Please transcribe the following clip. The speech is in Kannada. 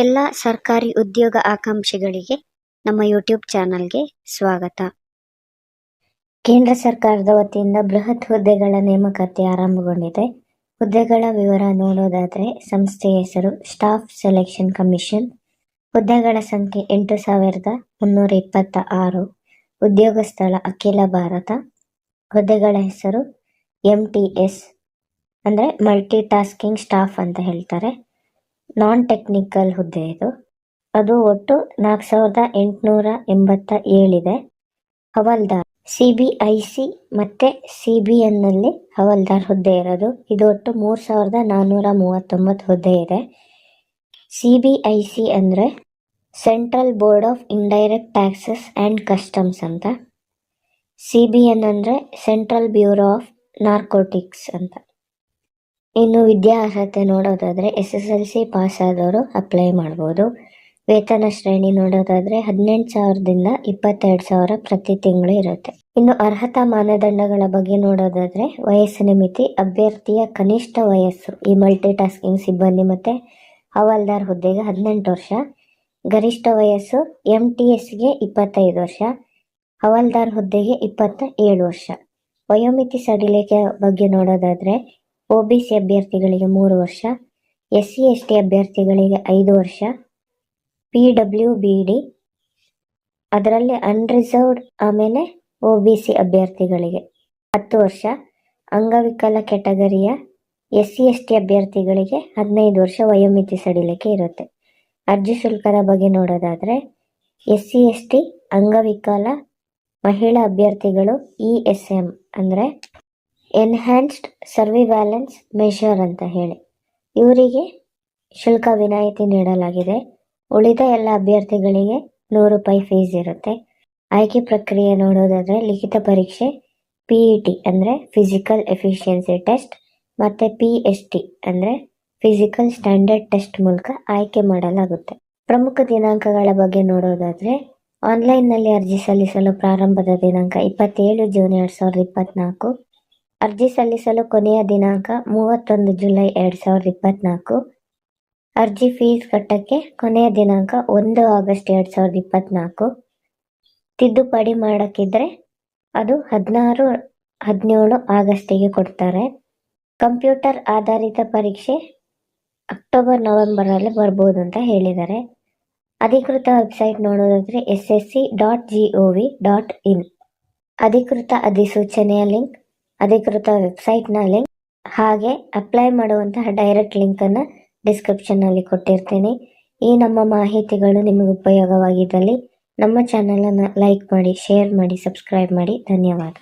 ಎಲ್ಲ ಸರ್ಕಾರಿ ಉದ್ಯೋಗ ಆಕಾಂಕ್ಷಿಗಳಿಗೆ ನಮ್ಮ ಯೂಟ್ಯೂಬ್ ಚಾನಲ್ಗೆ ಸ್ವಾಗತ. ಕೇಂದ್ರ ಸರ್ಕಾರದ ವತಿಯಿಂದ ಬೃಹತ್ ಹುದ್ದೆಗಳ ನೇಮಕಾತಿ ಆರಂಭಗೊಂಡಿದೆ. ಹುದ್ದೆಗಳ ವಿವರ ನೋಡೋದಾದರೆ ಸಂಸ್ಥೆಯ ಹೆಸರು ಸ್ಟಾಫ್ ಸೆಲೆಕ್ಷನ್ ಕಮಿಷನ್. ಹುದ್ದೆಗಳ ಸಂಖ್ಯೆ ಎಂಟು ಸಾವಿರದ ಮುನ್ನೂರ ಇಪ್ಪತ್ತ ಆರು ಉದ್ಯೋಗ ಸ್ಥಳ ಅಖಿಲ ಭಾರತ. ಹುದ್ದೆಗಳ ಹೆಸರು ಎಂ ಟಿ ಎಸ್ ಅಂದರೆ ಮಲ್ಟಿ ಟಾಸ್ಕಿಂಗ್ ಸ್ಟಾಫ್ ಅಂತ ಹೇಳ್ತಾರೆ. ನಾನ್ ಟೆಕ್ನಿಕಲ್ ಹುದ್ದೆ ಇದು. ಅದು ಒಟ್ಟು ನಾಲ್ಕು ಸಾವಿರದ ಎಂಟುನೂರ ಎಂಬತ್ತ ಏಳಿದೆ. Havaldar. C B I C ಮತ್ತು ಸಿ ಬಿ ಎನ್ನಲ್ಲಿ ಹವಾಲ್ದಾರ್ ಹುದ್ದೆ ಇರೋದು. ಇದು ಒಟ್ಟು ಮೂರು ಸಾವಿರದ ನಾನ್ನೂರ ಮೂವತ್ತೊಂಬತ್ತು ಹುದ್ದೆ ಇದೆ. ಸಿ ಬಿ ಐ ಸಿ ಅಂದರೆ central board of indirect taxes and customs ಅಂತ. ಸಿ ಬಿ ಎನ್ ಅಂದರೆ ಸೆಂಟ್ರಲ್ ಬ್ಯೂರೋ ಆಫ್ ನಾರ್ಕೋಟಿಕ್ಸ್ ಅಂತ. ಇನ್ನು ವಿದ್ಯಾರ್ಹತೆ ನೋಡೋದಾದರೆ S S L C pass ಆದವರು ಅಪ್ಲೈ ಮಾಡ್ಬೋದು. ವೇತನ ಶ್ರೇಣಿ ನೋಡೋದಾದರೆ ಹದಿನೆಂಟು ಸಾವಿರದಿಂದ ಇಪ್ಪತ್ತೆರಡು ಸಾವಿರ ಪ್ರತಿ ತಿಂಗಳು ಇರುತ್ತೆ. ಇನ್ನು ಅರ್ಹತಾ ಮಾನದಂಡಗಳ ಬಗ್ಗೆ ನೋಡೋದಾದರೆ ವಯಸ್ಸಿನ ಮಿತಿ, ಅಭ್ಯರ್ಥಿಯ ಕನಿಷ್ಠ ವಯಸ್ಸು, ಈ ಮಲ್ಟಿ ಟಾಸ್ಕಿಂಗ್ ಸಿಬ್ಬಂದಿ ಮತ್ತು ಹವಾಲ್ದಾರ್ ಹುದ್ದೆಗೆ ಹದಿನೆಂಟು ವರ್ಷ, ಗರಿಷ್ಠ ವಯಸ್ಸು ಎಂ ಟಿ ಎಸ್ಗೆ ಇಪ್ಪತ್ತೈದು ವರ್ಷ, ಹವಾಲ್ದಾರ್ ಹುದ್ದೆಗೆ ಇಪ್ಪತ್ತ ಏಳು ವರ್ಷ. ವಯೋಮಿತಿ ಸಡಿಲಿಕೆ ಬಗ್ಗೆ ನೋಡೋದಾದರೆ ಒ ಬಿ ಸಿ ಅಭ್ಯರ್ಥಿಗಳಿಗೆ ಮೂರು ವರ್ಷ, ಎಸ್ ಸಿ ಎಸ್ ಟಿ ಅಭ್ಯರ್ಥಿಗಳಿಗೆ ಐದು ವರ್ಷ, ಪಿ ಡಬ್ಲ್ಯೂ ಬಿ ಡಿ, ಅದರಲ್ಲಿ ಅನ್ರಿಸರ್ವ್ಡ್ ಆಮೇಲೆ ಒ ಬಿ ಸಿ ಅಭ್ಯರ್ಥಿಗಳಿಗೆ ಹತ್ತು ವರ್ಷ, ಅಂಗವಿಕಲ ಕ್ಯಾಟಗರಿಯ ಎಸ್ ಸಿ ಎಸ್ ಟಿ ಅಭ್ಯರ್ಥಿಗಳಿಗೆ ಹದಿನೈದು ವರ್ಷ ವಯೋಮಿತಿ ಸಡಿಲಿಕೆ ಇರುತ್ತೆ. ಅರ್ಜಿ ಶುಲ್ಕದ ಬಗ್ಗೆ ನೋಡೋದಾದರೆ, ಎಸ್ ಸಿ ಎಸ್ ಟಿ ಅಂಗವಿಕಲ ಮಹಿಳಾ ಅಭ್ಯರ್ಥಿಗಳು ಇ ಎಸ್ ಎಂ ಅಂದರೆ ಎನ್ಹ್ಯಾನ್ಸ್ಡ್ ಸರ್ವಿವ್ಯಾಲೆನ್ಸ್ ಮೆಷರ್ ಅಂತ ಹೇಳಿ. ಇವರಿಗೆ ಶುಲ್ಕ ವಿನಾಯಿತಿ ನೀಡಲಾಗಿದೆ. ಉಳಿದ ಎಲ್ಲ ಅಭ್ಯರ್ಥಿಗಳಿಗೆ ನೂರು ರೂಪಾಯಿ ಫೀಸ್ ಇರುತ್ತೆ. ಆಯ್ಕೆ ಪ್ರಕ್ರಿಯೆ ನೋಡೋದಾದರೆ ಲಿಖಿತ ಪರೀಕ್ಷೆ ಪಿ ಇ ಟಿ ಅಂದರೆ ಫಿಸಿಕಲ್ ಎಫಿಷಿಯನ್ಸಿ ಟೆಸ್ಟ್ ಮತ್ತು ಪಿ ಎಸ್ ಟಿ ಅಂದರೆ ಫಿಸಿಕಲ್ ಸ್ಟ್ಯಾಂಡರ್ಡ್ ಟೆಸ್ಟ್ ಮೂಲಕ ಆಯ್ಕೆ ಮಾಡಲಾಗುತ್ತೆ. ಪ್ರಮುಖ ದಿನಾಂಕಗಳ ಬಗ್ಗೆ ನೋಡೋದಾದರೆ ಆನ್ಲೈನ್ನಲ್ಲಿ ಅರ್ಜಿ ಸಲ್ಲಿಸಲು ಪ್ರಾರಂಭದ ದಿನಾಂಕ ಇಪ್ಪತ್ತೇಳು ಜೂನ್ ಎರಡು ಸಾವಿರದ ಇಪ್ಪತ್ತ್ನಾಲ್ಕು ಅರ್ಜಿ ಸಲ್ಲಿಸಲು ಕೊನೆಯ ದಿನಾಂಕ ಮೂವತ್ತೊಂದು ಜುಲೈ ಎರಡು ಸಾವಿರದ ಇಪ್ಪತ್ತ್ನಾಲ್ಕು ಅರ್ಜಿ ಫೀಸ್ ಕಟ್ಟಕ್ಕೆ ಕೊನೆಯ ದಿನಾಂಕ ಒಂದು ಆಗಸ್ಟ್ ಎರಡು ಸಾವಿರದ ಇಪ್ಪತ್ತ್ನಾಲ್ಕು ತಿದ್ದುಪಡಿ ಮಾಡೋಕ್ಕಿದ್ರೆ ಅದು ಹದಿನಾರು, ಹದಿನೇಳು ಆಗಸ್ಟಿಗೆ ಕೊಡ್ತಾರೆ. ಕಂಪ್ಯೂಟರ್ ಆಧಾರಿತ ಪರೀಕ್ಷೆ ಅಕ್ಟೋಬರ್, ನವೆಂಬರಲ್ಲಿ ಬರ್ಬೋದು ಅಂತ ಹೇಳಿದ್ದಾರೆ. ಅಧಿಕೃತ ವೆಬ್ಸೈಟ್ ನೋಡೋದಾದರೆ S S C dot G O V dot in. ಅಧಿಕೃತ ಅಧಿಸೂಚನೆಯ ಲಿಂಕ್ ಅಧಿಕೃತ ವೆಬ್ಸೈಟ್ನ ಲಿಂಕ್ ಹಾಗೆ ಅಪ್ಲೈ ಮಾಡುವಂತಹ ಡೈರೆಕ್ಟ್ ಲಿಂಕನ್ನು ಡಿಸ್ಕ್ರಿಪ್ಷನ್ನಲ್ಲಿ ಕೊಟ್ಟಿರ್ತೀನಿ. ಈ ನಮ್ಮ ಮಾಹಿತಿಗಳು ನಿಮಗೆ ಉಪಯೋಗವಾಗಿದ್ದಲ್ಲಿ ನಮ್ಮ ಚಾನಲನ್ನು ಲೈಕ್ ಮಾಡಿ, ಶೇರ್ ಮಾಡಿ, ಸಬ್ಸ್ಕ್ರೈಬ್ ಮಾಡಿ. ಧನ್ಯವಾದ.